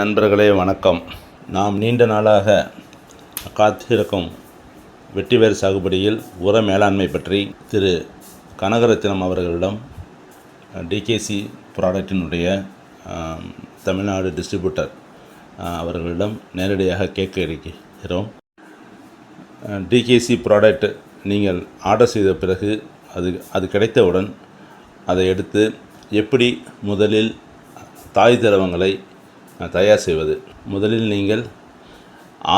நண்பர்களே வணக்கம். நாம் நீண்ட நாளாக காத்திருக்கும் வெற்றிவேர் சாகுபடியில் உர மேலாண்மை பற்றி திரு. கனகரத்தினம் அவர்களிடம் டிகேசி ப்ராடக்டினுடைய தமிழ்நாடு டிஸ்ட்ரிபியூட்டர் அவர்களிடம் நேரடியாக கேட்க இருக்கிறோம். டிகேசி ப்ராடக்ட் நீங்கள் ஆர்டர் செய்த பிறகு அது அது கிடைத்தவுடன் அதை எடுத்து எப்படி முதலில் தாய் திரவங்களை தயார் செய்வது. முதலில் நீங்கள்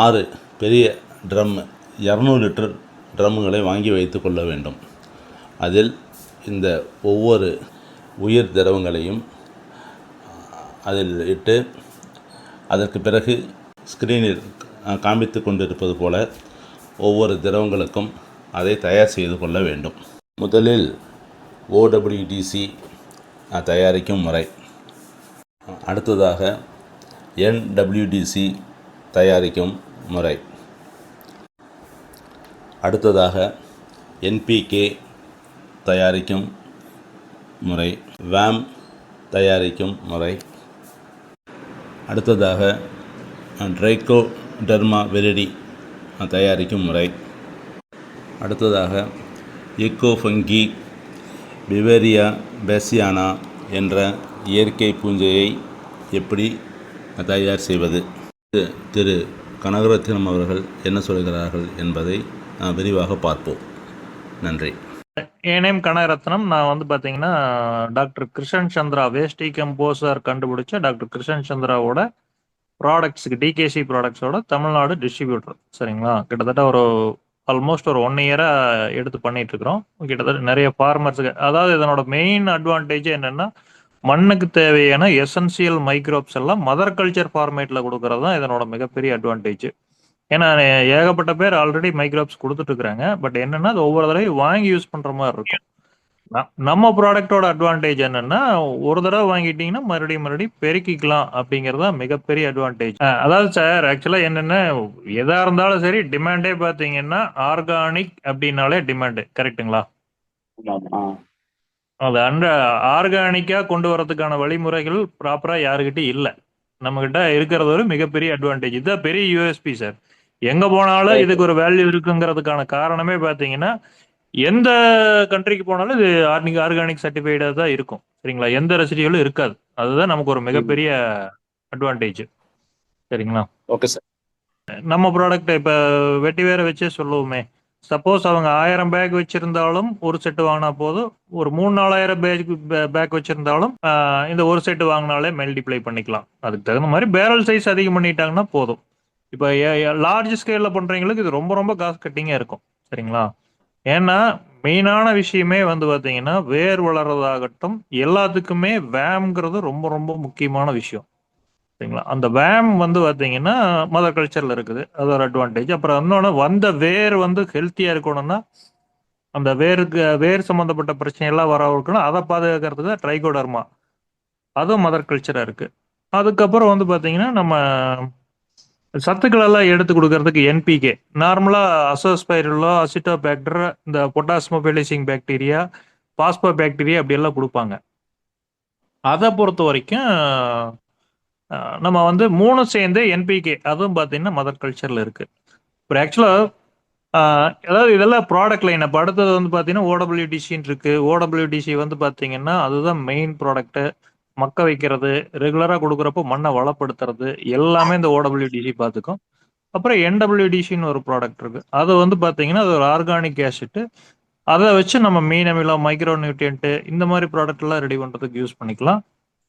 ஆறு பெரிய ட்ரம் இரநூறு லிட்டர் ட்ரம்முகளை வாங்கி வைத்து கொள்ள வேண்டும். அதில் இந்த ஒவ்வொரு உயிர் திரவங்களையும் அதில் இட்டு அதற்கு பிறகு ஸ்க்ரீனில் காண்பித்து கொண்டிருப்பது போல ஒவ்வொரு திரவங்களுக்கும் அதை தயார் செய்து கொள்ள வேண்டும். முதலில் ஓடபிள்யூடிசி தயாரிக்கும் முறை. அடுத்ததாக என்டபிள்யூடிசி தயாரிக்கும் முறை. அடுத்ததாக என்பிகே தயாரிக்கும் முறை. வேம் தயாரிக்கும் முறை. அடுத்ததாக ட்ரைகோ டெர்மா வெரிடி தயாரிக்கும் முறை. அடுத்ததாக எக்கோஃபங்கி பிவேரியா பேசியானா என்ற இயற்கை பூஞ்சையை எப்படி தயார் செய்வது. திரு- திரு கனகரத்தினம் அவர்கள் என்ன சொல்கிறார்கள் என்பதை விரிவாக பார்ப்போம். நன்றி. என் நேம் கனகரத்னம். நான் வந்து பார்த்தீங்கன்னா doctor Krishnan Chandra waste composer கண்டுபிடிச்ச டாக்டர் கிருஷ்ணன் சந்திராவோட ப்ராடக்ட்ஸுக்கு டிகேசி ப்ராடக்ட்ஸோட தமிழ்நாடு டிஸ்ட்ரிபியூட்டர் சரிங்களா? கிட்டத்தட்ட ஒரு ஆல்மோஸ்ட் ஒரு ஒன் இயராக எடுத்து பண்ணிட்டு இருக்கிறோம். கிட்டத்தட்ட நிறைய ஃபார்மர்ஸுக்கு அதாவது இதனோட மெயின் அட்வான்டேஜ் என்னன்னா மண்ணுக்கு தேவையான எசென்சியல் மைக்ரோப்ஸ் எல்லாம் மதர் கல்ச்சர் ஃபார்மேட்டில் கொடுக்கறது தான் இதனோட மிகப்பெரிய அட்வான்டேஜ் ஏன்னா ஏகப்பட்ட பேர் ஆல்ரெடி மைக்ரோப்ஸ் கொடுத்துட்டு இருக்கிறாங்க. பட் என்னன்னா அது ஒவ்வொரு தடவையும் வாங்கி யூஸ் பண்ணுற மாதிரி இருக்கும். நம்ம ப்ராடக்டோட அட்வான்டேஜ் என்னன்னா ஒரு தடவை வாங்கிட்டீங்கன்னா மறுபடியும் மறுபடியும் பெருக்கிக்கலாம் அப்படிங்கிறது தான் மிகப்பெரிய அட்வான்டேஜ் அதாவது சார் ஆக்சுவலாக என்னென்ன எதா இருந்தாலும் சரி டிமாண்டே பார்த்தீங்கன்னா ஆர்கானிக் அப்படின்னாலே டிமாண்டு கரெக்ட்டுங்களா அது அண்ட ஆர்கானிக்கா கொண்டு வரதுக்கான வழிமுறைகள் ப்ராப்பரா யாருக்கிட்டையும் இல்ல. நம்ம கிட்ட இருக்கிறது ஒரு மிகப்பெரிய அட்வான்டேஜ் இதுதான் பெரிய யூஎஸ்பி சார் எங்க போனாலும் இதுக்கு ஒரு வேல்யூ இருக்குங்கிறதுக்கான காரணமே பாத்தீங்கன்னா எந்த கண்ட்ரிக்கு போனாலும் இது ஆர்கானிக் ஆர்கானிக் சர்டிஃபைடா தான் இருக்கும். சரிங்களா? எந்த ரெசிடியூலும் இருக்காது. அதுதான் நமக்கு ஒரு மிகப்பெரிய அட்வான்டேஜ் சரிங்களா? ஓகே சார் நம்ம ப்ராடக்ட் இப்ப வெட்டி வேற வச்சே சொல்லுவோமே. சப்போஸ் அவங்க ஆயிரம் பேக் வச்சிருந்தாலும் ஒரு செட்டு வாங்கினா போதும். ஒரு மூணு நாலாயிரம் பேக் பேக் வச்சிருந்தாலும் இந்த ஒரு செட்டு வாங்கினாலே மல்டிப்ளை பண்ணிக்கலாம். அதுக்கு தகுந்த மாதிரி பேரல் சைஸ் அதிகம் பண்ணிட்டாங்கன்னா போதும். இப்போ லார்ஜ் ஸ்கேலில் பண்ணுறவங்களுக்கு இது ரொம்ப ரொம்ப காசு கட்டிங்காக இருக்கும். சரிங்களா? ஏன்னா மெயினான விஷயமே வந்து பார்த்தீங்கன்னா வேர் வளர்றதாகட்டும் எல்லாத்துக்குமே வேம்ங்கிறது ரொம்ப ரொம்ப முக்கியமான விஷயம். சரிங்களா அந்த வேம் வந்து பார்த்தீங்கன்னா மதர் கல்ச்சரில் இருக்குது. அது ஒரு அட்வான்டேஜ் அப்புறம் இன்னொன்று வந்த வேர் வந்து ஹெல்த்தியாக இருக்கணும்னா அந்த வேருக்கு வேர் சம்மந்தப்பட்ட பிரச்சனை எல்லாம் வர இருக்கணும் அதை பாதுகாக்கிறதுக்கு தான் ட்ரைகோடர்மா அதுவும் மதர் கல்ச்சராக இருக்குது அதுக்கப்புறம் வந்து பார்த்தீங்கன்னா நம்ம சத்துக்கள் எல்லாம் எடுத்து கொடுக்கறதுக்கு என்பிகே நார்மலாக அசோஸ்பைருலோ அசிட்டோபேக்டர் இந்த பொட்டாஸ்மோபெலிசிங் பாக்டீரியா பாஸ்போ பாக்டீரியா அப்படி எல்லாம் கொடுப்பாங்க. அதை பொறுத்த வரைக்கும் நம்ம வந்து மூணு சேர்ந்து என்பிகே அதுவும் பார்த்தீங்கன்னா மதர் கல்ச்சரில் இருக்கு. இப்போ ஆக்சுவலாக அதாவது இதெல்லாம் ப்ராடக்ட் லைன் அடுத்தது வந்து பார்த்தீங்கன்னா ஓடபிள்யூடிசின்னு இருக்கு. ஓடபிள்யூடிசி வந்து பார்த்தீங்கன்னா அதுதான் மெயின் ப்ராடக்ட்டு மக்க வைக்கிறது ரெகுலராக கொடுக்குறப்போ மண்ணை வளப்படுத்துறது எல்லாமே இந்த ஓடபிள்யூடிசி பார்த்துக்கும். அப்புறம் என்டபிள்யூடிசின்னு ஒரு ப்ராடக்ட் இருக்கு. அது வந்து பார்த்தீங்கன்னா அது ஒரு ஆர்கானிக் ஆசிட்டு அதை வச்சு நம்ம மீன் அமிலம் மைக்ரோ நியூட்ரியன்ட்டு இந்த மாதிரி ப்ராடக்ட்லாம் ரெடி பண்ணுறதுக்கு யூஸ் பண்ணிக்கலாம்.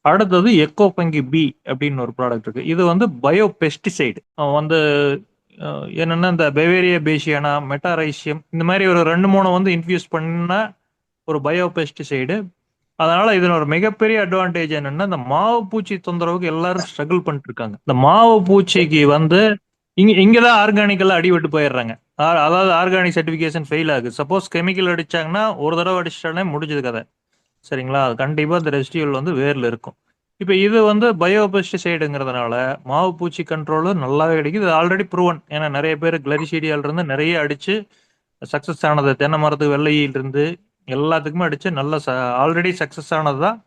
அடுத்தது எக்கோ பங்கி பி அப்படின்னு ஒரு ப்ராடக்ட் இருக்கு. இது வந்து பயோ பெஸ்டிசைடு வந்து என்னென்னா இந்த பெவேரியா பேசியானா மெட்டாரைசியம் இந்த மாதிரி ஒரு ரெண்டு மூணு வந்து இன்ஃபியூஸ் பண்ண ஒரு பயோ பெஸ்டிசைடு அதனால இதுல ஒரு மிகப்பெரிய அட்வான்டேஜ் என்னன்னா இந்த மாவு பூச்சி தொந்தரவுக்கு எல்லாரும் ஸ்ட்ரகிள் பண்ணிட்டு இருக்காங்க இந்த மாவு பூச்சிக்கு வந்து இங்க இங்கதான் ஆர்கானிக்கெல்லாம் அடிபட்டு போயிடுறாங்க. அதாவது ஆர்கானிக் சர்டிபிகேஷன் ஃபெயில் ஆகுது. சப்போஸ் கெமிக்கல் அடிச்சாங்கன்னா ஒரு தடவை அடிச்சிட்டாலே முடிஞ்சது கதை. சரிங்களா? அது கண்டிப்பாக இந்த ரெசிடியூல் வந்து வேரில் இருக்கும். இப்போ இது வந்து பயோ பெஸ்டிசைடுங்கிறதுனால மாவு பூச்சி கண்ட்ரோலும் நல்லாவே கிடைக்குது. இது ஆல்ரெடி ப்ரூவன் ஏன்னா நிறைய பேர் கிளரிசீடியால இருந்து நிறைய அடித்து சக்ஸஸ் ஆனது தென்னை மரத்துக்கு வெள்ளையிலிருந்து எல்லாத்துக்குமே அடித்து நல்ல ச ஆல்ரெடி சக்ஸஸ் ஆனது தான்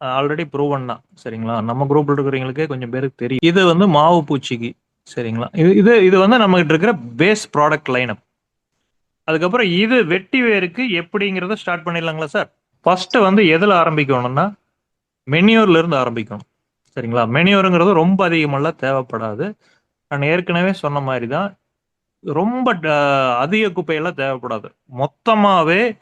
ஆல்ரெடி ப்ரூவன் தான். சரிங்களா? நம்ம குரூப்பில் இருக்கிறவங்களுக்கே கொஞ்சம் பேருக்கு தெரியும். இது வந்து மாவு பூச்சிக்கு. சரிங்களா? இது இது இது வந்து நம்மகிட்ட இருக்கிற பேஸ் ப்ராடக்ட் லைனப் அதுக்கப்புறம் இது வெட்டி வேருக்கு எப்படிங்கிறத ஸ்டார்ட் பண்ணிடலாங்களா சார் ஃபர்ஸ்ட் வந்து எதில் ஆரம்பிக்கணும்னா மெனியூர்ல இருந்து ஆரம்பிக்கணும். சரிங்களா? மெனியூருங்கிறது ரொம்ப அதிகமெல்லாம் தேவைப்படாது. நான் ஏற்கனவே சொன்ன மாதிரி தான் ரொம்ப அதிக குப்பையெல்லாம் தேவைப்படாது. மொத்தமாகவே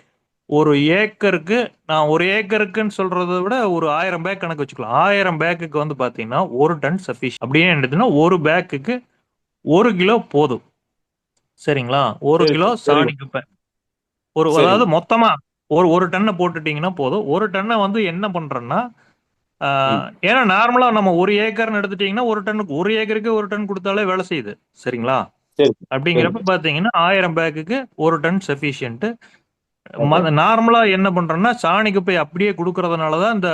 ஒரு ஏக்கருக்கு நான் ஒரு ஏக்கருக்குன்னு சொல்றதை விட ஒரு ஆயிரம் பேக் கணக்கு வச்சுக்கலாம். ஆயிரம் பேக்குக்கு வந்து பார்த்தீங்கன்னா ஒரு டன் சஃபிஷியன் அப்படியே எடுத்துன்னா ஒரு பேக்குக்கு ஒரு கிலோ போதும். சரிங்களா? ஒரு கிலோ. சாணி குப்பை. ஒரு. அதாவது மொத்தமா ஒரு ஒரு டன்னை போட்டுட்டீங்கன்னா போதும். ஒரு டன்னை வந்து என்ன பண்றேன்னா ஆஹ், ஏன்னா நார்மலா நம்ம ஒரு ஏக்கர்னு எடுத்துட்டீங்கன்னா ஒரு டன்னுக்கு ஒரு ஏக்கருக்கு ஒரு டன் கொடுத்தாலே வேலை செய்யுது. சரிங்களா? சரி. அப்படிங்கிறப்ப பாத்தீங்கன்னா ஆயிரம் பேக்குக்கு ஒரு டன் சஃபிஷியன்ட். நார்மலா என்ன பண்றோம்னா சாணி குப்பை அப்படியே கொடுக்கறதுனால தான் இந்த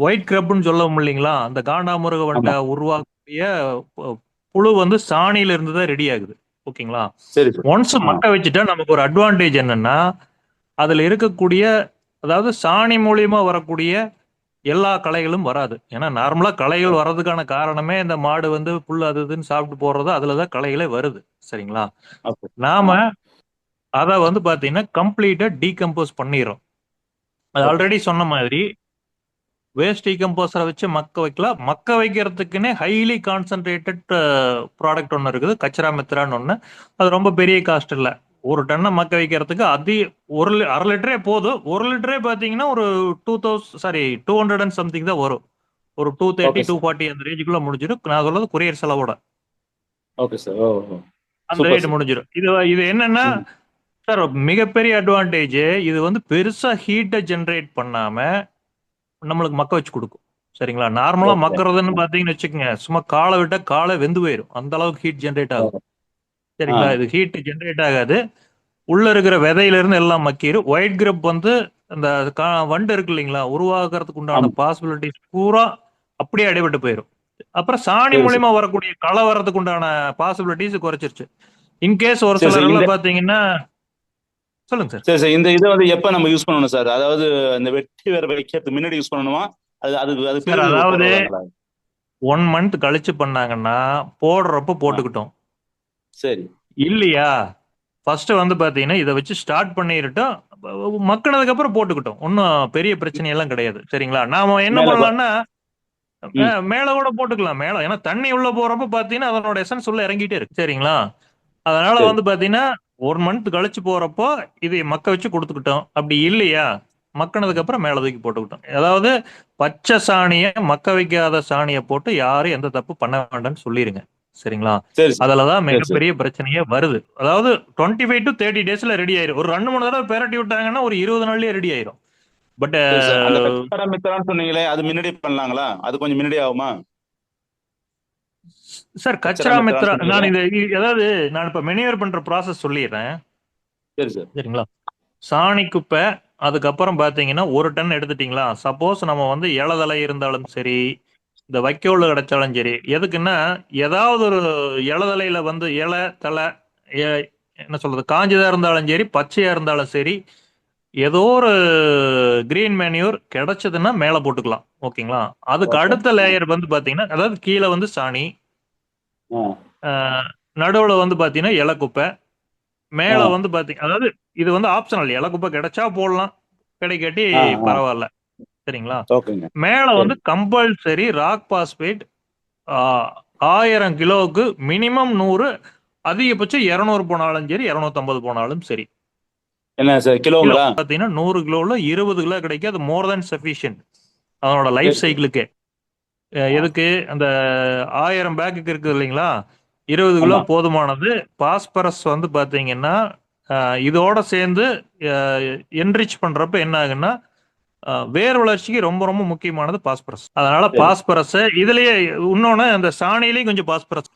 ஒயிட் கிரப்னு சொல்ல இல்லைங்களா? அந்த காண்டாமிருக வண்டை உருவாக்கக்கூடிய புழு வந்து சாணியில இருந்து தான் ரெடி ஆகுது ஓகேங்களா ஒன்ஸ். மக்க வச்சுட்டா நமக்கு ஒரு அட்வான்டேஜ் என்னன்னா அதுல இருக்கக்கூடிய அதாவது சாணி மூலியமா வரக்கூடிய எல்லா களைகளும் வராது. ஏன்னா நார்மலா களைகள் வர்றதுக்கான காரணமே இந்த மாடு வந்து புல் அது இதுன்னு சாப்பிட்டு போறது அதுலதான் களைகளே வருது. சரிங்களா. நாம அத வந்து பாத்தீங்கன்னா கம்ப்ளீட்டா டீகம்போஸ் பண்ணிடுறோம் அது ஆல்ரெடி சொன்ன மாதிரி வேஸ்ட் டீகம்போசரை வச்சு மக்க வைக்கலாம். மக்க வைக்கிறதுக்குன்னே ஹைலி கான்சென்ட்ரேட்டட் ப்ராடக்ட் ஒன்று இருக்குது. கச்சரா மெத்ரான்னு ஒன்று அது ரொம்ப பெரிய காஸ்ட் இல்லை. ஒரு டன்னை மக்க வைக்கிறதுக்கு அதி ஒரு அரை லிட்டரே போதும். ஒரு லிட்டரே பார்த்தீங்கன்னா ஒரு two thousand sorry two hundred and something தான் வரும். ஒரு டூ தேர்ட்டி. டூ ஃபார்ட்டி அந்த ரேஞ்சுக்குள்ள முடிஞ்சிடும். நான் சொல்றது குரியர் செலவோட. Okay sir. அந்த ரேட். முடிஞ்சிடும். இது இது என்னன்னா. சார் மிகப்பெரிய அட்வான்டேஜ் இது வந்து பெருசா ஹீட்டை ஜென்ரேட் பண்ணாம நம்மளுக்கு மக்க வச்சு கொடுக்கும். சரிங்களா? நார்மலா. மக்கறதுன்னு பாத்தீங்கன்னு வச்சுக்கோங்க. சும்மா காலை விட்டா காலை வெந்து போயிடும் அந்த அளவுக்கு ஹீட் ஜென்ரேட் ஆகும். சரிங்களா. இது ஹீட் ஜென்ரேட் ஆகாது. உள்ள இருக்கிற விதையில இருந்து எல்லாம் மக்கிரும் ஒயிட் கிரப் வந்து அந்த வண்டு இருக்கு இல்லைங்களா? உருவாக்குறதுக்கு உண்டான. பாசிபிலிட்டிஸ் பூரா அப்படியே அடைபட்டு போயிடும் அப்புறம் சாணி மூலியமா வரக்கூடிய களை வர்றதுக்கு உண்டான பாசிபிலிட்டிஸ் குறைச்சிருச்சு. இன்கேஸ் ஒரு சரி, சிலர் சரி, எல்லாம் இந்த- பாத்தீங்கன்னா சொல்லுங்க சார் சரி சார். இந்த இதை வந்து எப்ப நம்ம யூஸ் பண்ணணும் சார் அதாவது இந்த வெட்டி வேற வைக்கிறதுக்கு முன்னாடி யூஸ் பண்ணணுமா? அது அது பிறகு அதாவது-? ஒன் மந்த் கழிச்சு பண்ணாங்கன்னா போடுறப்ப போட்டுக்கிட்டோம். சரி. இல்லையா? ஃபர்ஸ்ட் வந்து பாத்தீங்கன்னா இதை வச்சு ஸ்டார்ட் பண்ணிருட்டோம் மக்கினதுக்கு அப்புறம் போட்டுக்கிட்டோம். ஒன்றும் பெரிய பிரச்சனை எல்லாம் கிடையாது. சரிங்களா? நாம என்ன பண்ணலாம்னா மேல கூட போட்டுக்கலாம். மேல ஏன்னா தண்ணி உள்ள போறப்ப பாத்தீங்கன்னா அதனோட எசன்ஸ் உள்ள இறங்கிட்டே இருக்கு. சரிங்களா? அதனால. வந்து பாத்தீங்கன்னா ஒரு மந்த் கழிச்சு போறப்போ இது மக்க வச்சு கொடுத்துக்கிட்டோம். அப்படி இல்லையா? மக்கினதுக்கு அப்புறம் மேல தூக்கி போட்டுக்கிட்டோம். அதாவது பச்சை சாணியை மக்க வைக்காத சாணியை போட்டு யாரும் எந்த தப்பு பண்ண வேண்டாம்னு சொல்லிருங்க. சரிங்களா? சரி சார். அதுலதான் மிகப்பெரிய பிரச்சனையே வருது. அதாவது டுவெண்ட்டி ஃபைவ் டு தேர்ட்டி டேஸ்ல ரெடி ஆயிரும். ஒரு ரெண்டு மூணு தடவை பெரட்டி விட்டாங்கன்னா ஒரு இருபது நாள்லயே ரெடி ஆயிரும். பட் மித்தரான்னு சொன்னீங்களே அது முன்னாடி பண்ணலாங்களா? அது கொஞ்சம் முன்னாடி ஆகுமா? சார் கச்சரா மித்ரா நான் இது அதாவது நான் இப்ப மெனியூர் பண்ற ப்ராசஸ் சொல்லிடுறேன். சரி சார். சரிங்களா? சாணி குப்பை அதுக்கப்புறம் பாத்தீங்கன்னா ஒரு டன் எடுத்துட்டீங்களா? சப்போஸ் நம்ம வந்து இலதலை இருந்தாலும் சரி இந்த வைக்கோல் கிடைச்சாலும் சரி எதுக்குன்னா ஏதாவது ஒரு இலதலையில வந்து இலை தலை என்ன சொல்றது காஞ்சதா இருந்தாலும் சரி பச்சையா இருந்தாலும் சரி ஏதோ ஒரு கிரீன் மேன்யூர் கிடைச்சதுன்னா மேலே போட்டுக்கலாம் ஓகேங்களா அதுக்கு. அடுத்த லேயர் வந்து பாத்தீங்கன்னா அதாவது கீழே வந்து சாணி நடுவுல வந்து பாத்தீங்கன்னா இலக்குப்பை மேல. வந்து பாத்தீங்க அதாவது இது வந்து ஆப்ஷனல் இலக்குப்பை கிடைச்சா போடலாம் கிடைக்காட்டி. பரவாயில்ல சரிங்களா? மேல வந்து கம்பல்சரி ராக் பாஸ்பேட் ஆயிரம் கிலோவுக்கு மினிமம் நூறு அதிகபட்சம் இரநூறு போனாலும் சரி இரநூத்தம்பது போனாலும் சரி. என்ன சார் கிலோங்களா? பாத்தீங்கன்னா நூறு கிலோல இருபது கிலோ கிடைக்கும் அது மோர் தென் சஃபிஷியன்ட் அதனோட லைஃப். சைக்கிளுக்கு எதுக்கு? அந்த ஆயிரம் பேக்குக்கு இருக்குது இல்லைங்களா? இருபது கிலோ. போதுமானது. பாஸ்பரஸ் வந்து பாத்தீங்கன்னா இதோட சேர்ந்து என்ரிச் பண்றப்ப என்ன ஆகுன்னா வேர் வளர்ச்சிக்கு ரொம்ப ரொம்ப முக்கியமானது பாஸ்பரஸ். அதனால. பாஸ்பரஸ் இதுலயே இன்னொன்னு அந்த சாணியிலையும் கொஞ்சம் பாஸ்பரஸ்.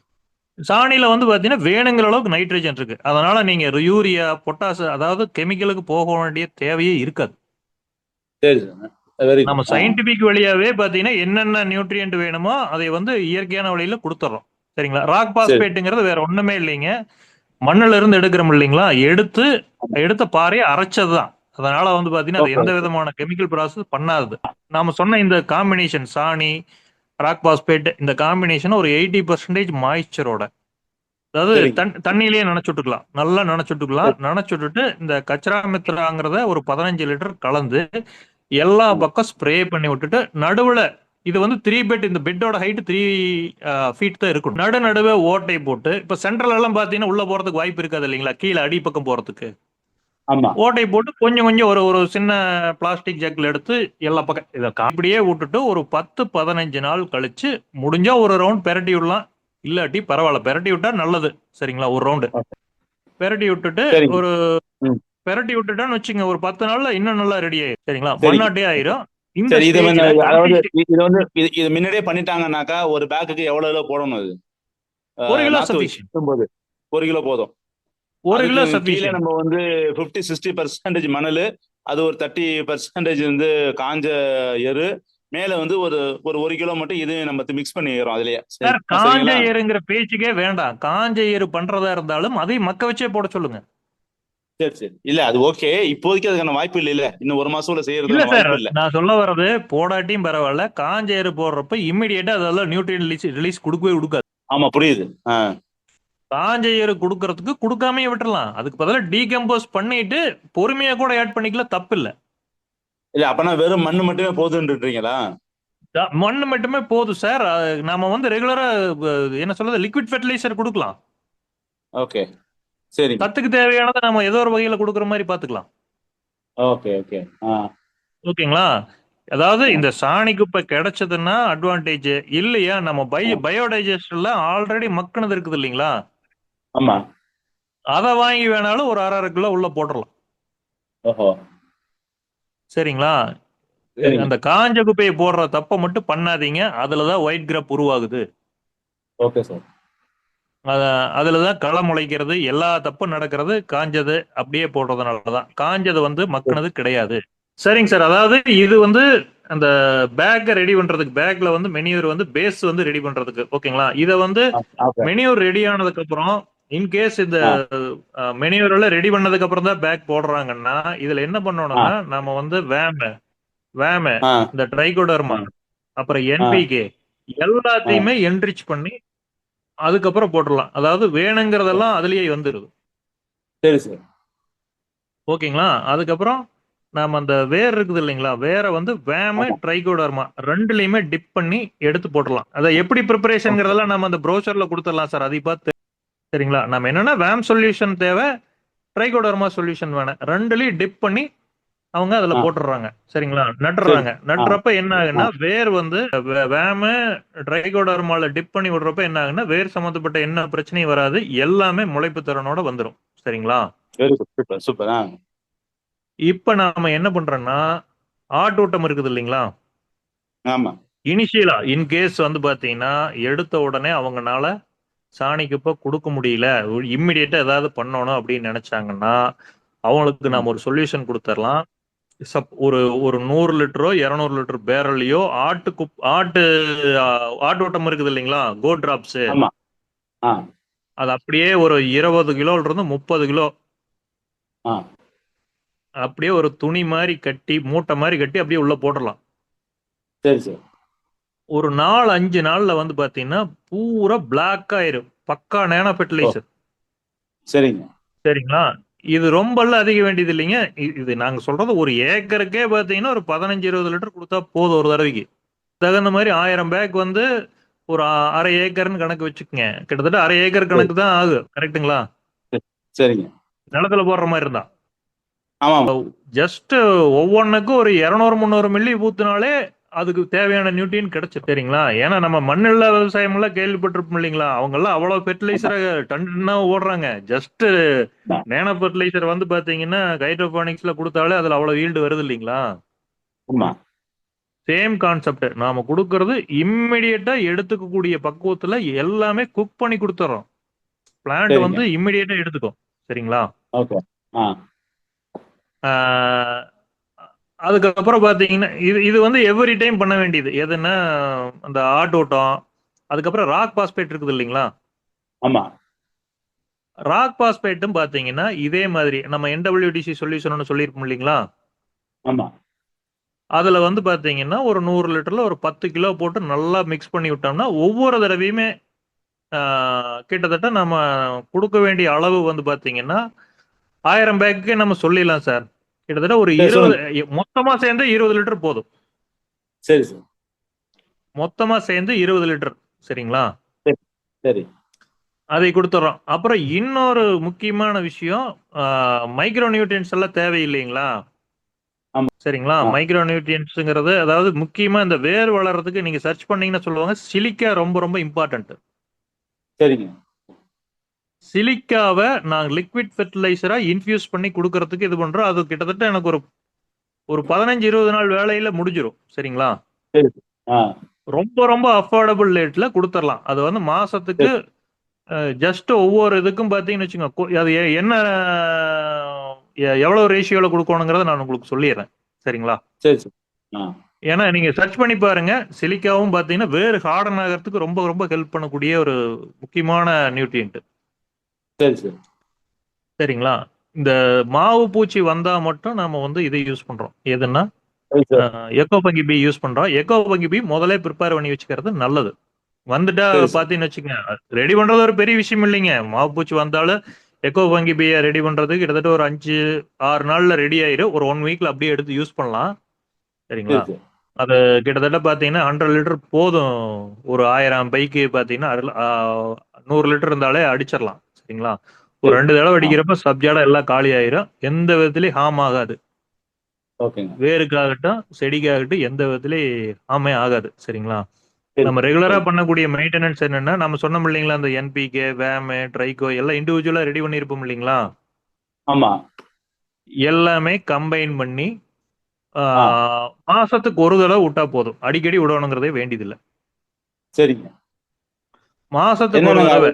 சாணியில வந்து பாத்தீங்கன்னா வேணுங்கிற அளவுக்கு நைட்ரஜன் இருக்கு. அதனால நீங்க யூரியா பொட்டாஸ் அதாவது கெமிக்கலுக்கு போக வேண்டிய தேவையே இருக்காது. நம்ம சயின்டிபிக் வழியாவே பாத்தீங்கன்னா என்னென்ன நியூட்ரியன்ட் வேணுமோ அதை வந்து இயற்கையான வழியில கொடுத்துறோம். சரிங்களா? ராக் பாஸ்பேட்டுங்கிறது வேற ஒண்ணுமே இல்லைங்க. மண்ணுல இருந்து எடுக்கிறோம் இல்லைங்களா? எடுத்து எடுத்த பாறையை அரைச்சதுதான். அதனால வந்து பாத்தீங்கன்னா அது. எந்த விதமான கெமிக்கல் ப்ராசஸ் பண்ணாது. நாம சொன்ன இந்த காம்பினேஷன் சாணி ராக் பாஸ்பேட் இந்த காம்பினேஷன் ஒரு எயிட்டி பர்சன்டேஜ் மாய்ச்சரோட அதாவது தண்ணியிலேயே நனைச்சுட்டுக்கலாம் நல்லா நனைச்சுட்டுக்கலாம் நனைச்சுட்டுட்டு இந்த கச்சரா மித்ராங்கிறத ஒரு பதினஞ்சு லிட்டர் கலந்து எல்லா பக்கம் ஸ்ப்ரே பண்ணி விட்டுட்டு நடுவுல இது வந்து த்ரீ பெட் இந்த பெட்டோட ஹைட் த்ரீ ஃபீட் தான் இருக்கும் நடு நடுவே ஓட்டை போட்டு இப்ப சென்ட்ரல் எல்லாம் பாத்தீங்கன்னா உள்ள போறதுக்கு வாய்ப்பு இருக்காது இல்லைங்களா? கீழே அடி பக்கம் போறதுக்கு. ஓட்டை போட்டு கொஞ்சம் கொஞ்சம் ஒரு ஒரு சின்ன பிளாஸ்டிக் ஜக்கில் எடுத்து எல்லா பக்கம் இதை அப்படியே விட்டுட்டு ஒரு பத்து பதினஞ்சு நாள் கழிச்சு முடிஞ்சா ஒரு ரவுண்ட் பெரட்டி விடலாம். இல்லாட்டி பரவாயில்ல பெரட்டி விட்டா நல்லது. சரிங்களா? ஒரு ரவுண்டு. பெரட்டி விட்டுட்டு. ஒரு. பெரட்டி விட்டுட்டான்னு வச்சுங்க ஒரு பத்து நாள்ல இன்னும் நல்லா ரெடி ஆயிடும் சரிங்களா? சரிங்க. மண்ணாட்டே ஆயிரும். இது வந்து stageல அதாவது 20 இது- வந்து இது முன்னாடியே பண்ணிட்டாங்கன்னாக்கா ஒரு பேக்குக்கு எவ்வளவு போடணும் அது? ஒரு கிலோ ஒரு கிலோ போதும். ஒரு கிலோ கீழே நம்ம வந்து பிப்டி சிக்ஸ்டி பர்சன்டேஜ் மணல் அது ஒரு தேர்ட்டி பர்சன்டேஜ் வந்து காஞ்ச எரு மேல வந்து ஒரு ஒரு ஒரு கிலோ மட்டும் இது நம்ம மிக்ஸ் பண்ணிக்கிறோம் அதுலயே. காஞ்ச? ஏறுங்கிற பேச்சுக்கே வேண்டாம். காஞ்ச ஏறு பண்றதா இருந்தாலும் அதையும் மக்க வச்சே போட சொல்லுங்க. சரி சரி. இல்ல அது ஓகே இப்போதைக்கு அதுக்கான வாய்ப்பு இல்ல இல்ல. இன்னும் ஒரு மாசம் இல்ல செய்யறதுக்கு சார். வாய்ப்பு இல்ல. நான் சொல்ல வர்றது போடாட்டியும் பரவாயில்ல. காஞ்ச ஏறு போடுறப்ப இம்மிடியேட்டா அதெல்லாம் நியூட்ரியன் ரிலீஸ் ரிலீஸ் கொடுக்கவே கொடுக்காது. ஆமா புரியுது. காஞ்ச ஏறு கொடுக்கறதுக்கு கொடுக்காமயே விட்டுறலாம். அதுக்கு பதிலாக டீகம்போஸ் பண்ணிட்டு பொறுமையா கூட ஆட் பண்ணிக்கலாம் தப்பு இல்ல இல்ல அப்பனா வெறும் மண்ணு மட்டுமே போதுன்றீங்களா? மண்ணு மட்டுமே போதும் சார் நாம வந்து ரெகுலரா என்ன சொல்றது லிக்விட் ஃபெர்டிலைசர் கொடுக்கலாம். ஓகே. சரி. சத்துக்கு தேவையானதை நம்ம ஏதோ ஒரு வகையில கொடுக்குற மாதிரி பாத்துக்கலாம். Okay okay. ஆ. ஓகேங்களா? அதாவது இந்த சாணி குப்பை கிடைச்சதுன்னா அட்வான்டேஜ் இல்லையா? நம்ம பை பயோடைஜஸ்டர்ல ஆல்ரெடி மக்குனது இருக்குது இல்லைங்களா? ஆமா. அதை வாங்கி வேணாலும் ஒரு அரை கிலோ உள்ள போட்டுடலாம் ஓஹோ. சரிங்களா? சரிங்க. அந்த காஞ்ச குப்பையை போடுற தப்பை மட்டும் பண்ணாதீங்க. அதுலதான் ஒயிட் கிராப் உருவாகுது. Okay sir. அத- அதுலதான் களை முளைக்கிறது எல்லா தப்பும் நடக்கிறது காஞ்சது அப்படியே போடுறதுனாலதான். காஞ்சது வந்து மக்குனது கிடையாது. சரிங்க சார். அதாவது இது வந்து அந்த பேக்கை ரெடி பண்றதுக்கு பேக்ல வந்து மெனியூர் வந்து பேஸ் வந்து ரெடி பண்றதுக்கு ஓகேங்களா? இதை வந்து மெனியூர் ரெடி ஆனதுக்கு அப்புறம் இன்கேஸ் இந்த மெனியூர் எல்லாம் ரெடி பண்ணதுக்கு அப்புறம் தான் பேக் போடுறாங்கன்னா இதுல என்ன பண்ணணும்னா நம்ம வந்து வேம வேம இந்த ட்ரைகோடர்மா அப்புறம் என்பிகே எல்லாத்தையுமே என்ரிச் பண்ணி அதுக்கப்புறம் போட்டுடலாம். அதாவது வேணுங்கிறதெல்லாம் அதுலயே வந்துருது. சரி சார். ஓகேங்களா? அதுக்கப்புறம் நாம அந்த வேர் இருக்குது இல்லைங்களா? வேரை வந்து வேம. ட்ரைகோடர்மா ரெண்டுலயுமே டிப் பண்ணி எடுத்து போட்டுடலாம். அதை எப்படி ப்ரிப்பரேஷன்ங்கிறதெல்லாம் நம்ம அந்த ப்ரௌசர்ல கொடுத்துடலாம் சார். அதை பார்த்து சரிங்களா? நம்ம என்னன்னா வேம் சொல்யூஷன் தேவை ட்ரைகோடர்மா சொல்யூஷன் வேணும் ரெண்டுலயும் டிப் பண்ணி அவங்க அதுல ஆ. போட்டுடுறாங்க. சரிங்களா? நட்டுறாங்க. நட்டுறப்ப என்ன ஆகுன்னா வேர் வந்து வேம ட்ரைகோடர்மால டிப் பண்ணி விடுறப்ப என்ன ஆகுன்னா வேர் சம்மந்தப்பட்ட என்ன பிரச்சனையும் வராது. எல்லாமே முளைப்பு திறனோட வந்துடும் சரிங்களா? இப்ப நாம என்ன பண்றோம்னா ஆட்டோட்டம் இருக்குது இல்லைங்களா? ஆமா. இனிஷியலா இன்கேஸ் வந்து பாத்தீங்கன்னா எடுத்த உடனே அவங்கனால சாணிக்கு இப்ப கொடுக்க முடியல. இம்மிடியேட்டா ஏதாவது பண்ணணும் அப்படின்னு நினைச்சாங்கன்னா அவங்களுக்கு நாம ஒரு சொல்யூஷன் கொடுத்துடலாம் சப் ஒரு ஒரு நூறு லிட்டரோ இரநூறு லிட்டர் பேரல்லையோ ஆட்டு குப் ஆட்டு ஆ, ஆட்டோட்டம் இருக்குது இல்லைங்களா? கோ டிராப்ஸ் அது அப்படியே ஒரு இருபது கிலோல இருந்து முப்பது கிலோ. அப்படியே ஒரு துணி மாதிரி கட்டி மூட்டை மாதிரி கட்டி அப்படியே உள்ள போட்டுடலாம் சரி சார். ஒரு நாலு அஞ்சு நாள்ல வந்து பாத்தீங்கன்னா பூரா பிளாக் ஆயிரும். பக்கா நேனோ ஃபெர்டிலைசர் சரிங்க. சரிங்களா? இது ரொம்பலாம் அதிக வேண்டியது இல்லைங்க. இது நாங்க சொல்றது ஒரு ஏக்கருக்கே பாத்தீங்கன்னா ஒரு பதினஞ்சு இருபது லிட்டர் கொடுத்தா போதும் ஒரு தடவைக்கு. தகுந்த மாதிரி ஆயிரம் பேக் வந்து ஒரு அரை ஏக்கர்னு கணக்கு வச்சுக்கோங்க. கிட்டத்தட்ட அரை ஏக்கர் கணக்கு தான் ஆகும் கரெக்ட்டுங்களா? சரிங்க. நிலத்துல போடுற மாதிரி இருந்தா. ஜஸ்ட் ஒவ்வொன்றுக்கும் ஒரு இரநூறு முந்நூறு மில்லி ஊத்துனாலே அதுக்கு தேவையான நியூட்ரியன் கிடைச்சிரும் சரிங்களா ஏன்னா நம்ம மண்ணில்லா விவசாயம் எல்லாம் கேள்விப்பட்டிருப்போம் இல்லைங்களா? அவங்க எல்லாம் அவ்வளவு ஃபெர்டிலைசரை டன்னா ஓடுறாங்க. ஜஸ்ட் நேனோ ஃபெர்டிலைசர் வந்து பாத்தீங்கன்னா ஹைட்ரோபானிக்ஸ்ல கொடுத்தாலே அதுல அவ்வளவு ஈல்டு வருது இல்லைங்களா? சேம் கான்செப்ட் நாம கொடுக்கறது இம்மிடியட்டா எடுத்துக்கக்கூடிய பக்குவத்துல எல்லாமே குக் பண்ணி கொடுத்துறோம். பிளான்ட். வந்து இம்மிடியட்டா எடுத்துக்கும். சரிங்களா? அதுக்கப்புறம் பாத்தீங்கன்னா இது இது வந்து எவ்ரி டைம் பண்ண வேண்டியது. எதுன்னா அந்த ஆட்டோட்டம் அதுக்கப்புறம் ராக் பாஸ்பேட் இருக்குது இல்லைங்களா? ஆமா. ராக் பாஸ்பேட்டும் பாத்தீங்கன்னா இதே மாதிரி நம்ம என்டபிள்யூடிசி சொல்யூஷன் சொல்லியிருப்போம் இல்லைங்களா? ஆமா. அதுல வந்து பாத்தீங்கன்னா ஒரு நூறு லிட்டர்ல ஒரு பத்து கிலோ போட்டு நல்லா மிக்ஸ் பண்ணி விட்டோம்னா ஒவ்வொரு தடவையுமே கிட்டத்தட்ட நம்ம கொடுக்க வேண்டிய அளவு வந்து பாத்தீங்கன்னா ஆயிரம் பேக்கு நம்ம சொல்லிடலாம் சார். கிட்டத்தட்ட ஒரு இருபது மொத்தமா சேர்ந்து இருபது லிட்டர் போதும். சரி சார். மொத்தமா சேர்ந்து இருபது லிட்டர் சரிங்களா? சரி அதை கொடுத்துட்றோம் அப்புறம் இன்னொரு முக்கியமான விஷயம் மைக்ரோ நியூட்ரியன்ஸ் எல்லாம் தேவையில்லைங்களா. சரிங்களா. மைக்ரோ நியூட்ரியன்ஸுங்கிறது அதாவது முக்கியமா இந்த வேர் வளர்றதுக்கு நீங்க சர்ச் பண்ணீங்கன்னா சொல்லுவாங்க சிலிக்கா ரொம்ப ரொம்ப இம்பார்ட்டன்ட் சரிங்க. சிலிக்காவை நான் லிக்விட் ஃபெர்டிலைசரா இன்ஃபியூஸ் பண்ணி கொடுக்கறதுக்கு இது பண்றோம். அது கிட்டத்தட்ட எனக்கு ஒரு ஒரு பதினஞ்சு இருபது நாள் வேலையில முடிஞ்சிரும். சரிங்களா? ரொம்ப ரொம்ப அஃபோர்டபுள் ரேட்ல கொடுத்துடலாம் அது வந்து மாசத்துக்கு ஜஸ்ட் ஒவ்வொரு இதுக்கும் பார்த்தீங்கன்னு வச்சுங்க கொ- அது என்ன எ- எவ்வளவு ரேஷியோல கொடுக்கணுங்கிறத நான் உங்களுக்கு சொல்லிடுறேன். சரிங்களா? சரி ஏன்னா நீங்க சர்ச் பண்ணி பாருங்க. சிலிக்காவும் பார்த்தீங்கன்னா வேறு ஹார்டன் ஆகிறதுக்கு ரொம்ப ரொம்ப ஹெல்ப் பண்ணக்கூடிய ஒரு முக்கியமான நியூட்ரியன்ட் சரி சார். சரிங்களா? இந்த மாவு பூச்சி வந்தா மட்டும் நாம வந்து இதை யூஸ் பண்றோம். எதுன்னா எக்கோ பங்கி பி யூஸ் பண்றோம். எக்கோ பங்கி பி முதல்ல ப்ரிப்பேர் பண்ணி வச்சுக்கிறது நல்லது. வந்துட்டா. பாத்தீங்கன்னு வச்சுக்கோங்க ரெடி பண்றது ஒரு பெரிய விஷயம் இல்லைங்க. மாவு பூச்சி வந்தாலும் எக்கோ பங்கி பியை ரெடி பண்றதுக்கு கிட்டத்தட்ட ஒரு அஞ்சு ஆறு நாள்ல ரெடி ஆயிரும். ஒரு ஒன் வீக்ல அப்படியே எடுத்து யூஸ் பண்ணலாம். சரிங்களா? சரி சார். அது கிட்டத்தட்ட பாத்தீங்கன்னா ஹண்ட்ரட் லிட்டர் போதும். ஒரு ஆயிரம் பைக்கு ஆ, நூறு லிட்டர் இருந்தாலே அடிச்சிடலாம். சரிங்களா? ஒரு. ரெண்டு தடவை அடிக்கிறப்ப சப்ஜாடா எல்லாம் காலி ஆயிரும். எந்த விதத்துலயும் ஹார்ம் ஆகாது. வேருக்காகட்டும் செடிக்காகட்டும் எந்த விதத்துலயும் ஹார்மே ஆகாது. சரிங்களா? சரி. நம்ம ரெகுலரா பண்ணக்கூடிய மெயின்டெனன்ஸ் என்னன்னா நம்ம சொன்னோம் இல்லைங்களா அந்த என்பிகே வேமு ட்ரைகோ எல்லாம் இண்டிவிஜுவலா ரெடி பண்ணியிருப்போம் இல்லைங்களா? ஆமா. எல்லாமே கம்பைன் பண்ணி மாசத்துக்கு ஒரு தடவை விட்டா போதும். அடிக்கடி விடணுங்கிறதே வேண்டியதில்லை. சரிங்க. மாசத்துக்கு ஒரு தடவை.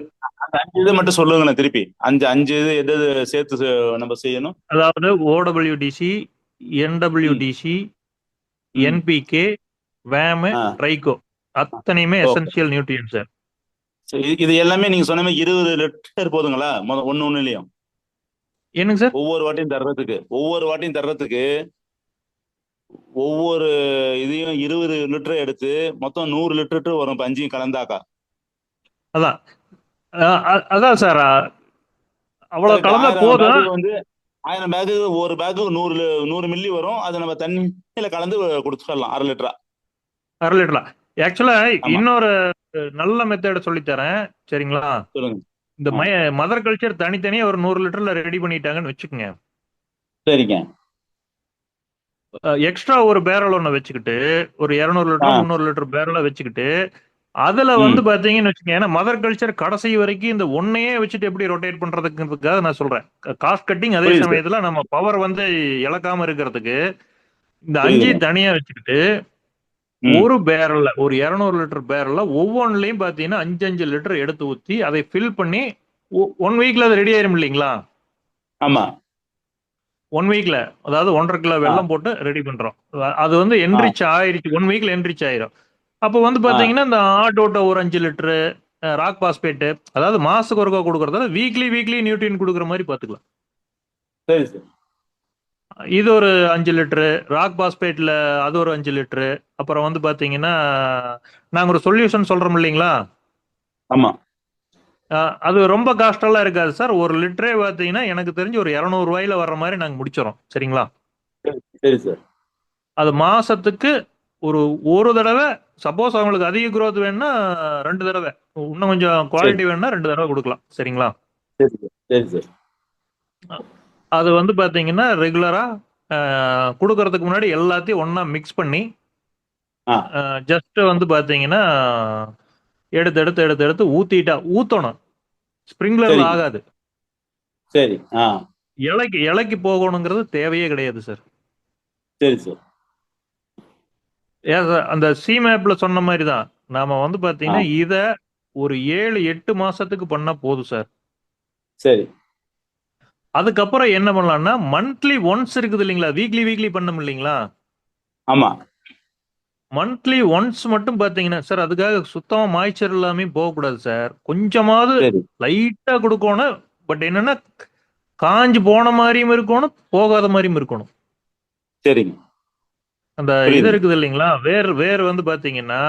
அஞ்சு இது மட்டும் சொல்லுங்களேன் திருப்பி. அஞ்சு அஞ்சு இது எது எது சேர்த்து நம்ம செய்யணும்? அதாவது ஓடபிள்யூடிசி என்டபிள்யூடிசி ம். என்பிகே வேமு. ட்ரைகோ அத்தனையுமே. Essential nutrients sir. இது- எல்லாமே நீங்க சொன்ன மாதிரி இருபது லிட்டர் போதுங்களா? முத ஒண்ணு ஒண்ணுலயும் என்னங்க சார்? ஒவ்வொரு வாட்டியும் தர்றதுக்கு ஒவ்வொரு வாட்டியும் தர்றதுக்கு ஒவ்வொரு இதையும் இருபது லிட்டர் எடுத்து மொத்தம் நூறு லிட்டர் வரும் இப்ப அஞ்சையும் கலந்தாக்கா. அதான். அதான் சார் அவ்வளவு கலந்தா போதும். வந்து ஆயிரம் பேக்கு ஒரு பேக்கு நூறு நூறு மில்லி வரும். அது நம்ம தண்ணியில கலந்து கொடுத்துடலாம் அரை லிட்டரா. அரை லிட்டரா. ஆக்சுவலா. இன்னொரு நல்ல மெத்தட் சொல்லித்தரேன் சரிங்களா? சொல்லுங்க. இந்த. மய மதர் கல்ச்சர் தனித்தனியா ஒரு நூறு லிட்டர்ல ரெடி பண்ணிட்டாங்கன்னு வச்சுக்கோங்க. சரிங்க. எக்ஸ்ட்ரா ஒரு பேரல் ஒன்று வச்சுக்கிட்டு ஒரு இரநூறு லிட்டர். முந்நூறு லிட்டர் பேரலை வச்சுக்கிட்டு அதுல. வந்து பாத்தீங்கன்னு வச்சுக்கோங்க மதர் கல்ச்சர் கடைசி வரைக்கும் இந்த ஒன்னையே வச்சுட்டு எப்படி ரொட்டேட் பண்றதுக்குன்றதுக்காக நான் சொல்றேன் காஸ்ட் கட்டிங் அதே. சமயத்துல நம்ம பவர் வந்து இழக்காம இருக்கிறதுக்கு இந்த. அஞ்சையும் தனியா வச்சுக்கிட்டு. ஒரு பேரல்ல ஒரு இரநூறு லிட்டர் பேரல்ல ஒவ்வொன்றுலயும் பாத்தீங்கன்னா அஞ்சு அஞ்சு லிட்டர் எடுத்து ஊத்தி அதை ஃபில் பண்ணி ஒன் வீக்ல அது ரெடி ஆயிரும் இல்லைங்களா ஆமா ஒன் வீக்ல அதாவது ஒன்றரை கிலோ வெல்லம் போட்டு ரெடி பண்றோம் அது வந்து என்ரிச் ஆயிருச்சு ஒன் வீக்ல என்ரிச் ஆயிரும் அப்போ வந்து பாத்தீங்கன்னா இந்த ஆட்டோட்ட ஒரு அஞ்சு லிட்டரு ராக் பாஸ்பேட்டு அதாவது மாசத்துக்கு ஒருக்கா கொடுக்கறதால வீக்லி வீக்லி நியூட்ரியன் கொடுக்குற மாதிரி பாத்துக்கலாம். சரி சார். இது ஒரு அஞ்சு லிட்டரு ராக் பாஸ்பேட்ல அது ஒரு அஞ்சு லிட்டரு அப்புறம் வந்து பாத்தீங்கன்னா நாங்க ஒரு சொல்யூஷன் சொல்றோம் இல்லைங்களா? ஆமா. அஹ் அது ரொம்ப காஸ்டெல்லாம் இருக்காது சார். ஒரு லிட்டரே பார்த்தீங்கன்னா எனக்கு தெரிஞ்சு ஒரு இரநூறு ரூபாயில வர்ற மாதிரி நாங்கள் முடிச்சிடறோம். சரிங்களா? சரி சார். அது மாசத்துக்கு ஒரு ஒரு தடவை சப்போஸ் அவங்களுக்கு அதிக growth வேணும்னா ரெண்டு தடவை. இன்னும் கொஞ்சம் குவாலிட்டி வேணும்னா ரெண்டு தடவை கொடுக்கலாம். சரிங்களா? சரி சார். சரி சார். அது வந்து பார்த்தீங்கன்னா ரெகுலரா கொடுக்கறதுக்கு முன்னாடி எல்லாத்தையும் ஒண்ணா மிக்ஸ் பண்ணி. ஜஸ்ட் வந்து பார்த்தீங்கன்னா எடுத்து எடுத்து எடுத்து எடுத்து ஊத்திட்டா ஊத்தணும். ஸ்ப்ரிங்க்லர் சரிங்க. ஆகாது. சரி. ஆ. இலைக்கு இலைக்கு போகணுங்கிறது தேவையே கிடையாது சார். சரி சார். அந்த சி மேப்ல சொன்ன மாதிரி தான் நாம வந்து பாத்தீங்கன்னா இத ஒரு ஏழு எட்டு மாசத்துக்கு பண்ணா போதும் சார். சரி. அதுக்கப்புறம் என்ன பண்ணலாம்னா மந்த்லி ஒன்ஸ் இருக்குது இல்லைங்களா? வீக்லி வீக்லி பண்ணோம் இல்லைங்களா? ஆமா. மந்த்லி ஒன்ஸ் மட்டும் பாத்தீங்கன்னா சார் அதுக்காக சுத்தமா மாய்ச்சர் எல்லாமே போகக்கூடாது சார். கொஞ்சமாவது லைட்டா கொடுக்கணும். பட் என்னன்னா காஞ்சு போன மாதிரியும் இருக்கணும் போகாத மாதிரியும் இருக்கணும். சரிங்க. அந்த. இது இருக்குது இல்லைங்களா? வேர் வேர் வந்து பாத்தீங்கன்னா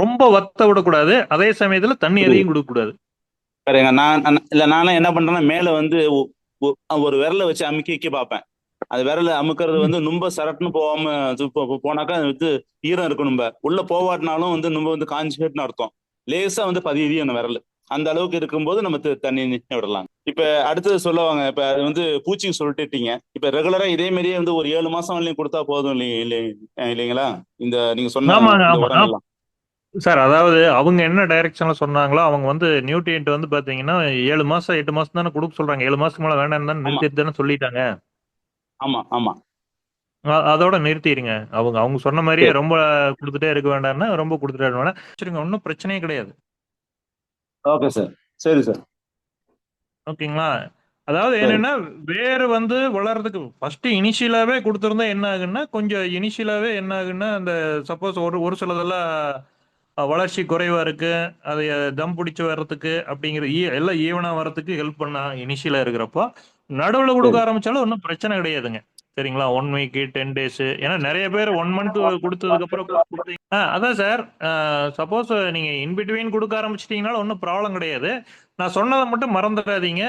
ரொம்ப வத்த விடக்கூடாது. அதே சமயத்துல தண்ணி. அதிகம் கொடுக்க கூடாது சரிங்க நான் இல்ல நானும் என்ன பண்றேன்னா மேல வந்து ஒரு விரலை வச்சு அமுக்கி வைக்க பார்ப்பேன். அது விரல அமுக்கிறது வந்து நும்ப சரட்டுன்னு போகாம போனாக்கா வந்து ஈரம் இருக்கும் நும்ப. உள்ள போவாட்டினாலும் வந்து நும்ப வந்து காஞ்சிட்டுன்னு அர்த்தம். லேசா வந்து பதியும் அந்த விரல். அந்த அளவுக்கு இருக்கும்போது நம்ம தண்ணி நிக்க விடலாம். இப்ப அடுத்தது சொல்லுவாங்க இப்ப அது வந்து பூச்சிக்கு சொல்லிட்டுட்டீங்க. இப்ப ரெகுலரா இதே மாதிரியே வந்து ஒரு ஏழு மாசம் வரலையும் கொடுத்தா போதும் இல்லைங்க இல்லை- இல்லைங்களா? இந்த நீங்க சொன்ன சார் அதாவது அவங்க என்ன டைரக்ஷன்ல சொன்னாங்களோ அவங்க வந்து நியூட்ரியன்ட் வந்து பாத்தீங்கன்னா ஏழு மாசம் எட்டு மாசம் தானே கொடுக்க சொல்றாங்க. ஏழு மாசத்துக்கு மேல வேண்டாம் தானே. நிறுத்திட்டு தானே சொல்லிட்டாங்க. ஆமா ஆமா. அதோட நிறுத்திடுங்க அவங்க அவங்க சொன்ன மாதிரியே. ரொம்ப கொடுத்துட்டே இருக்க வேண்டாம்னா ரொம்ப கொடுத்துட்டே இருக்க வேண்டாம். சரிங்க ஒன்றும் பிரச்சனையே கிடையாது. ஓகே சார் சரி சார் ஓகேங்களா? அதாவது. என்னன்னா வேர் வந்து வளர்றதுக்கு ஃபர்ஸ்ட் இனிஷியலாவே கொடுத்துருந்தா என்ன ஆகுன்னா கொஞ்சம் இனிஷியலாவே என்ன ஆகுன்னா அந்த சப்போஸ் ஒரு ஒரு சிலதெல்லாம் வளர்ச்சி குறைவா இருக்கு அதை தம் பிடிச்சு வர்றதுக்கு அப்படிங்கிற எல்லாம் ஈவனா வர்றதுக்கு ஹெல்ப் பண்ணா இனிஷியலா இருக்கிறப்போ நடுவில் கொடுக்க ஆரம்பிச்சாலும் ஒன்றும் பிரச்சனை கிடையாதுங்க. சரிங்களா? ஒன் வீக் டென் டேஸ் ஏன்னா நிறைய பேர் ஒன் மந்த் கொடுத்ததுக்கு அப்புறம் அதான் சார் சப்போஸ் நீங்க இன்பிட்வீன் கொடுக்க ஆரம்பிச்சிட்டீங்கனாலும் ஒன்றும் ப்ராப்ளம் கிடையாது. நான் சொன்னதை மட்டும் மறந்துடாதீங்க.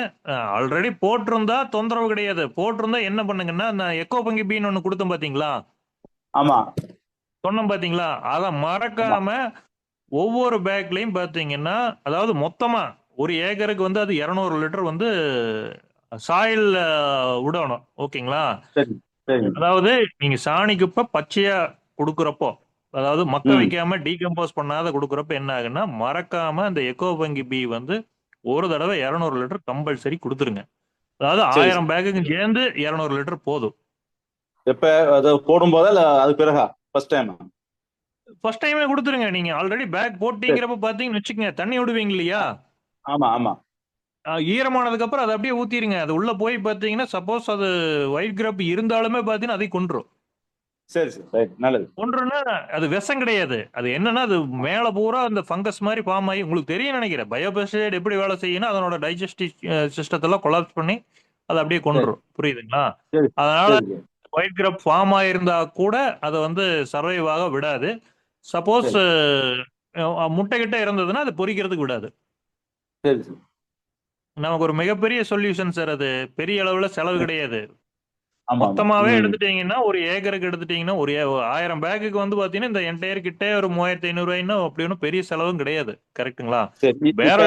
ஆல்ரெடி போட்டிருந்தா தொந்தரவு கிடையாது. போட்டிருந்தா என்ன பண்ணுங்கன்னா நான் எக்கோ பங்கி பீன் ஒன்று கொடுத்தேன் பாத்தீங்களா? ஆமா. சொன்னோம் பாத்தீங்களா? அதை மறக்காம ஒவ்வொரு பேக்லயும் பாத்தீங்கன்னா அதாவது மொத்தமா ஒரு ஏக்கருக்கு வந்து அது இரநூறு லிட்டர் வந்து சாயில் விடணும் ஓகேங்களா? அதாவது நீங்க சாணி குப்பை பச்சையா கொடுக்குறப்போ அதாவது மக்க. வைக்காம டீகம்போஸ் பண்ணாத கொடுக்குறப்ப என்ன ஆகுன்னா மறக்காம அந்த எக்கோ பங்கி பி வந்து ஒரு தடவை இரநூறு லிட்டர் கம்பல்சரி கொடுத்துருங்க. அதாவது. ஆயிரம் பேக்குக்கு சேர்ந்து இரநூறு லிட்டர் போதும். எப்ப அது போடும் போதா இல்ல அது பிறகா? ஃபர்ஸ்ட் டைம் ஃபர்ஸ்ட் டைமே கொடுத்துருங்க. நீங்க ஆல்ரெடி பேக் போட்டீங்கிறப்ப பாத்தீங்கன்னு வச்சுக்கங்க. தண்ணி விடுவீங்க இல்லையா? ஆமா ஆமா. ஈரமானதுக்கு அப்புறம் அதை அப்படியே ஊத்திருங்க. அது உள்ள போய் பாத்தீங்கன்னா சப்போஸ் அது ஒயிட் கிராப் இருந்தாலுமே பாத்தீங்கன்னா அதை கொன்றும். சரி சரி. நல்லது. ஒன்றுன்னா அது விஷம் கிடையாது. அது என்னன்னா அது மேல பூரா அந்த ஃபங்கஸ் மாதிரி ஃபார்ம் ஆகி உங்களுக்கு தெரியும் நினைக்கிறேன். பயோபெஸ்டைட் எப்படி வேலை செய்யணும் அதனோட டைஜஸ்டிவ் சிஸ்டத்தெல்லாம் கொலாப்ஸ் பண்ணி அதை அப்படியே கொண்டுரும் புரியுதுங்களா. அதனால ஒயிட் கிராப் ஃபார்ம் ஆயிருந்தா கூட அதை வந்து சர்வைவ் ஆக விடாது. சப்போஸ் முட்டை கிட்ட இருந்ததுன்னா அது பொரிக்கிறதுக்கு விடாது. சரி சரி. நமக்கு ஒரு மிகப்பெரிய சொல்யூஷன் சார் அது. பெரிய அளவுல செலவு கிடையாது. மொத்தமாவே. எடுத்துட்டீங்கன்னா ஒரு ஏக்கருக்கு எடுத்துட்டீங்கன்னா ஒரு ஆயிரம் பேக்குக்கு வந்து பாத்தீங்கன்னா இந்த என்டையர் கிட்டே ஒரு மூவாயிரத்தி ஐநூறு ரூபாய்னா அப்படி ஒன்றும் பெரிய செலவும் கிடையாது. கரெக்ட்டுங்களா வேற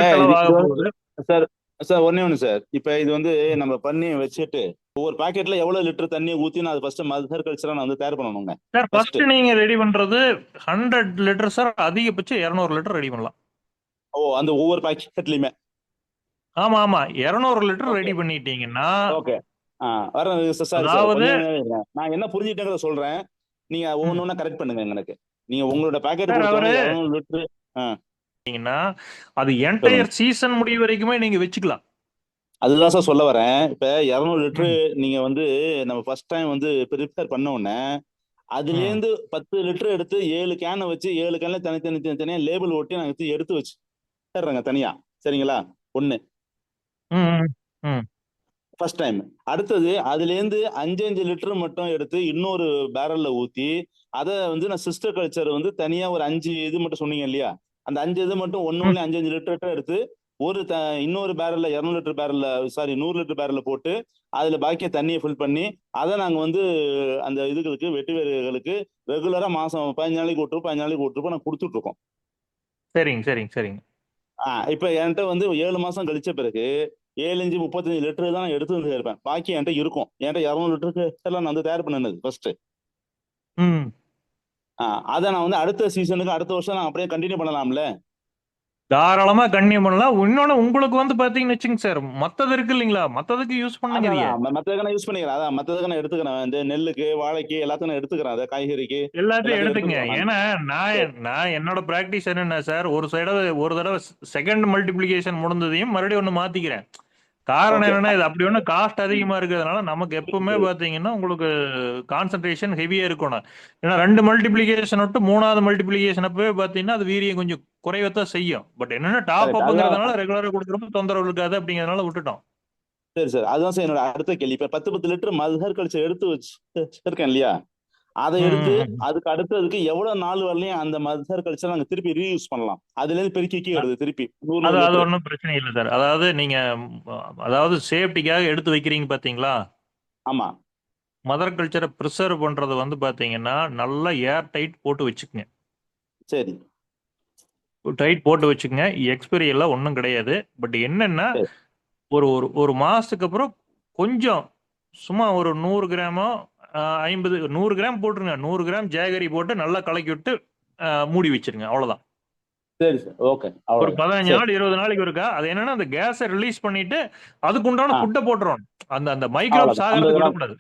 சார் சார் ஒண்ணே ஒண்ணு சார் இப்ப இது வந்து நம்ம பண்ணி வச்சுட்டு ஒவ்வொரு பாக்கெட்ல எவ்வளவு லிட்டர் தண்ணி ஊத்தி நான் அது ஃபர்ஸ்ட் மதர் கல்ச்சரா நான் வந்து தயார் பண்ணணுங்க. சார். ஃபர்ஸ்ட் நீங்க ரெடி பண்றது ஹண்ட்ரட் லிட்டர் சார் அதிகபட்சம் இருநூறு லிட்டர் ரெடி பண்ணலாம். ஓ அந்த ஒவ்வொரு பாக்கெட்லயுமே ஆமா ஆமா இருநூறு லிட்டர். ரெடி பண்ணிட்டீங்கன்னா ஓகே. அதாவது- நான் என்ன புரிஞ்சுட்டேங்கிறத சொல்றேன். நீங்க ஒவ்வொன்னு கரெக்ட் பண்ணுங்க எனக்கு. நீங்க உங்களோட பாக்கெட் லிட்டர் அது என்டையர் சீசன் முடிவு வரைக்குமே நீங்க வச்சுக்கலாம். அதுதான் சார் சொல்ல வரேன். இப்ப இருநூறு லிட்டரு நீங்க வந்து நம்ம ஃபர்ஸ்ட் டைம் வந்து ப்ரிப்பேர் பண்ண உடனே அதுல இருந்து பத்து லிட்டர் எடுத்து ஏழு கேனை வச்சு ஏழு கேன்ல தனித்தனி தனித்தனியா லேபிள் ஒட்டி நான் எடுத்து எடுத்து வச்சு தர்றேங்க தனியா. சரிங்களா? ஒண்ணு. ம், ம். ஃபர்ஸ்ட் டைம் அடுத்தது அதுல இருந்து அஞ்சு அஞ்சு லிட்டர் மட்டும் எடுத்து இன்னொரு பேரல்ல ஊத்தி அதை வந்து நான் சிஸ்டர் கல்ச்சர் வந்து தனியா ஒரு அஞ்சு இது மட்டும் சொன்னீங்க இல்லையா? அந்த அஞ்சு இது மட்டும் ஒண்ணு ஒண்ணு அஞ்சு அஞ்சு லிட்டர் எடுத்து ஒரு த இன்னொரு பேரல்ல இரநூறு லிட்டர் பேரல்ல சாரி நூறு லிட்டர் பேரல்ல போட்டு அதுல பாக்கிய தண்ணியை ஃபில் பண்ணி அதை நாங்க வந்து அந்த இதுகளுக்கு வெட்டி வேர்களுக்கு ரெகுலரா மாசம் பதினஞ்சு நாளைக்கு விட்டுருப்போம் பதினஞ்சு நாளைக்கு விட்டுருப்போம் நான் கொடுத்துட்டு இருக்கோம். சரிங்க சரிங்க சரிங்க. ஆஹ் இப்ப என்கிட்ட வந்து ஏழு மாசம் கழிச்ச பிறகு ஏழு அஞ்சு முப்பத்தஞ்சு லிட்டர் தான் நான் எடுத்து வந்து இருப்பேன் பாக்கி என்கிட்ட இருக்கும். என்கிட்ட இரநூறு லிட்டருக்கு எல்லாம் நான் வந்து தயார் பண்ணது ஃபர்ஸ்ட் அதை நான் வந்து அடுத்த சீசனுக்கு அடுத்த வருஷம் நான் அப்படியே கண்டினியூ பண்ணலாம்ல? தாராளமா கண்ணியம் பண்ணலாம். இன்னொன்னு உங்களுக்கு வந்து பாத்தீங்கன்னு வச்சுங்க சார் மத்தது இருக்கு இல்லைங்களா? மத்ததுக்கு யூஸ் பண்ணுங்க. மத்ததுக்கு யூஸ் பண்ணிக்கிறேன். அதான் மத்ததுக்கு நான் எடுத்துக்கிறேன். இந்த நெல்லுக்கு வாழைக்கு எல்லாத்தையும் நான் எடுத்துக்கிறேன். அதை காய்கறிக்கு. எல்லாத்தையும் எடுத்துக்கலாம். ஏன்னா நான் நான் என்னோட பிராக்டிஸ் என்னன்னா சார் ஒரு தடவை ஒரு தடவை செகண்ட் மல்டிப்ளிகேஷன் முடிந்ததையும் மறுபடியும் ஒன்று மாத்திக்கிறேன். காரணம். என்னன்னா இது அப்படி ஒன்றும் காஸ்ட் அதிகமா இருக்கிறதுனால நமக்கு எப்பவுமே பாத்தீங்கன்னா உங்களுக்கு கான்சன்ட்ரேஷன் ஹெவியா இருக்கணும். ஏன்னா ரெண்டு மல்டிப்ளிகேஷன் விட்டு மூணாவது மல்டிப்ளிகேஷன் அப்பவே பாத்தீங்கன்னா அது வீரியம் கொஞ்சம் குறையத்தான் செய்யும். பட் என்னன்னா டாப் Correct. அப்புங்கிறதுனால ரெகுலரா கொடுக்குறப்ப தொந்தரவு இருக்காது அப்படிங்கறதுனால விட்டுட்டோம். சரி சார். அதுதான் சார் என்னோட அடுத்த கேள்வி. இப்ப பத்து பத்து லிட்டர் மதர் கழிச்சு எடுத்து வச்சு வச்சிருக்கேன் இல்லையா? அதை எடுத்து. அதுக்கு அடுத்ததுக்கு எவ்வளவு நாள் வரலையும் அந்த மதர் கழிச்சா நாங்க திருப்பி ரீயூஸ் பண்ணலாம். அதுல இருந்து பெருக்கி வருது திருப்பி. அது. ஒன்றும் பிரச்சனை இல்லை சார் அதாவது நீங்க அதாவது சேஃப்டிக்காக எடுத்து வைக்கிறீங்க பாத்தீங்களா? ஆமா. மதர் கல்ச்சரை ப்ரிசர்வ் பண்றது வந்து பாத்தீங்கன்னா நல்லா ஏர் டைட் போட்டு வச்சுக்கோங்க. சரி. டைட் போட்டு வச்சுக்கோங்க. எக்ஸ்பைரி எல்லாம் ஒன்றும் கிடையாது. பட் என்னன்னா. ஒரு ஒரு ஒரு மாசத்துக்கு அப்புறம் கொஞ்சம் சும்மா ஒரு நூறு கிராமோ ஆஹ், ஐம்பது நூறு கிராம் போட்டுருங்க. நூறு கிராம் ஜாகரி போட்டு நல்லா கலக்கி விட்டு மூடி வச்சிருங்க. அவ்வளவுதான். சரி சார். ஓகே. ஒரு பதினஞ்சு. நாள் இருபது நாளைக்கு இருக்கா அது என்னன்னா அந்த கேஸை ரிலீஸ் பண்ணிட்டு அதுக்குண்டான ஆ. ஃபுட்டை போட்டுரும் அந்த அந்த. ஆகிறதுக்கு ஐம்பது விடக்கூடாது.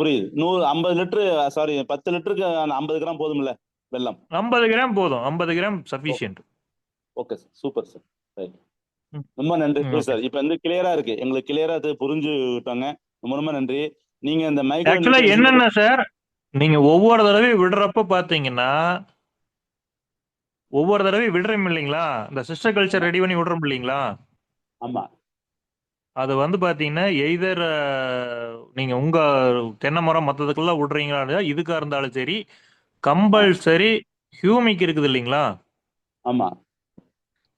புரியுது. நூறு ஐம்பது லிட்டரு சாரி பத்து லிட்டருக்கு அந்த ஐம்பது கிராம் போதும்ல வெல்லம்? ஐம்பது கிராம் போதும். ஐம்பது gram sufficient okay sir. Super sir. Right. ரொம்ப நன்றி சார். இப்போ வந்து கிளியரா இருக்கு. எங்களுக்கு கிளியரா அது புரிஞ்சுட்டாங்க ரொம்ப ரொம்ப நன்றி. நீங்க இந்த ஆக்சுவலா என்னென்ன சார் நீங்க ஒவ்வொரு தடவையும் விடுறப்ப பாத்தீங்கன்னா ஒவ்வொரு தடவையும் விடுறோம் இல்லைங்களா? இந்த சிஸ்டர் கல்ச்சர் ரெடி பண்ணி விடுறோம் இல்லைங்களா? ஆமா. அது வந்து பாத்தீங்கன்னா எய்தர் நீங்க உங்க தென்னை மரம் மற்றதுக்கெல்லாம் விடுறீங்களா இதுக்கா இருந்தாலும் சரி கம்பல்சரி ஹியூமிக் இருக்குது இல்லைங்களா? ஆமா.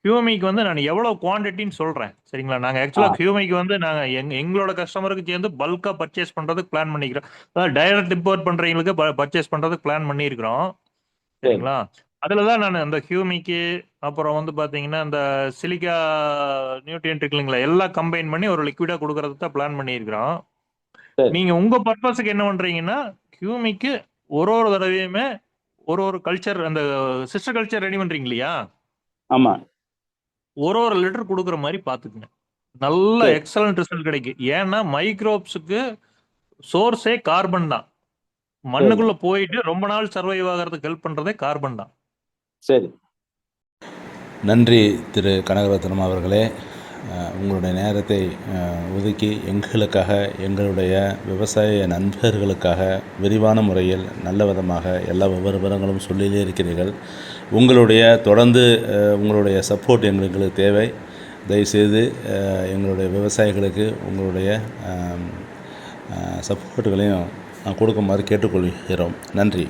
ஹியூமிக் வந்து நான் எவ்வளவு குவாண்டிட்டின்னு சொல்றேன். சரிங்களா? நாங்க ஆக்சுவலா ஹியூமிக் வந்து நாங்க எங்க எங்களோட கஸ்டமருக்கு சேர்ந்து பல்கா பர்ச்சேஸ் பண்றதுக்கு பிளான் பண்ணிக்கிறோம். அதாவது டைரக்ட் இம்போர்ட் பண்றவங்களுக்கு பர்ச்சேஸ் பண்றதுக்கு பிளான் பண்ணியிருக்கிறோம். சரிங்களா? அதுல தான் நான் இந்த ஹியூமிக்கு அப்புறம் வந்து பாத்தீங்கன்னா இந்த சிலிக்கா நியூட்ரியன்ட் இருக்கு இல்லைங்களா எல்லாம் கம்பைன் பண்ணி ஒரு லிக்விடா கொடுக்கறதுக்கு தான் பிளான் பண்ணியிருக்கிறோம். சரி. நீங்க உங்க பர்பஸுக்கு என்ன பண்றீங்கன்னா ஹியூமிக்கு ஒரு ஒரு தடவையுமே ஒரு ஒரு கல்ச்சர் அந்த சிஸ்டர் கல்ச்சர் ரெடி பண்றீங்க இல்லையா? ஆமா. ஒரு ஒரு லிட்டர் கொடுக்குற மாதிரி பார்த்துக்குங்க. நல்ல. எக்ஸலண்ட் ரிசல்ட் கிடைக்கும் ஏன்னா மைக்ரோப்ஸுக்கு சோர்ஸே கார்பன் தான். மண்ணுக்குள்ள போயிட்டு ரொம்ப நாள் சர்வைவ் ஆகிறதுக்கு ஹெல்ப் பண்றதே கார்பன் தான். சரி. நன்றி திரு கனகரத்னம் அவர்களே. உங்களுடைய நேரத்தை ஒதுக்கி எங்களுக்காக எங்களுடைய விவசாய நண்பர்களுக்காக விரிவான முறையில் நல்ல விதமாக எல்லா விவரங்களும் சொல்லிலே இருக்கிறீர்கள். உங்களுடைய தொடர்ந்து உங்களுடைய சப்போர்ட் எங்களுக்கு தேவை. தயவுசெய்து எங்களுடைய விவசாயிகளுக்கு உங்களுடைய சப்போர்ட்டுகளையும் கொடுக்குமாறு கேட்டுக்கொள்கிறோம். நன்றி.